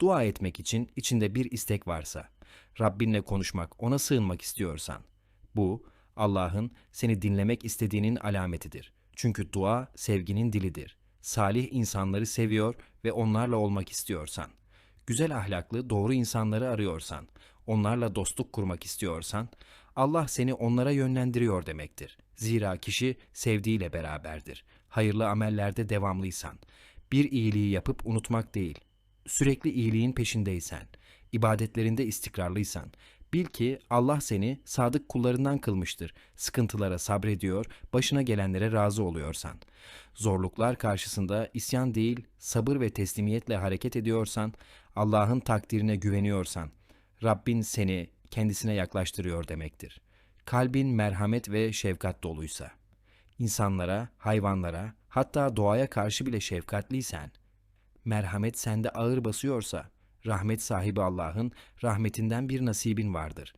Dua etmek için içinde bir istek varsa, Rabbinle konuşmak, ona sığınmak istiyorsan, bu Allah'ın seni dinlemek istediğinin alametidir. Çünkü dua sevginin dilidir. Salih insanları seviyor ve onlarla olmak istiyorsan, güzel ahlaklı, doğru insanları arıyorsan, onlarla dostluk kurmak istiyorsan, Allah seni onlara yönlendiriyor demektir. Zira kişi sevdiğiyle beraberdir. Hayırlı amellerde devamlıysan, bir iyiliği yapıp unutmak değil, sürekli iyiliğin peşindeysen, ibadetlerinde istikrarlıysan, bil ki Allah seni sadık kullarından kılmıştır. Sıkıntılara sabrediyor, başına gelenlere razı oluyorsan. Zorluklar karşısında isyan değil, sabır ve teslimiyetle hareket ediyorsan, Allah'ın takdirine güveniyorsan, Rabbin seni kendisine yaklaştırıyor demektir. Kalbin merhamet ve şefkat doluysa, insanlara, hayvanlara, hatta doğaya karşı bile şefkatliysen, merhamet sende ağır basıyorsa, rahmet sahibi Allah'ın rahmetinden bir nasibin vardır.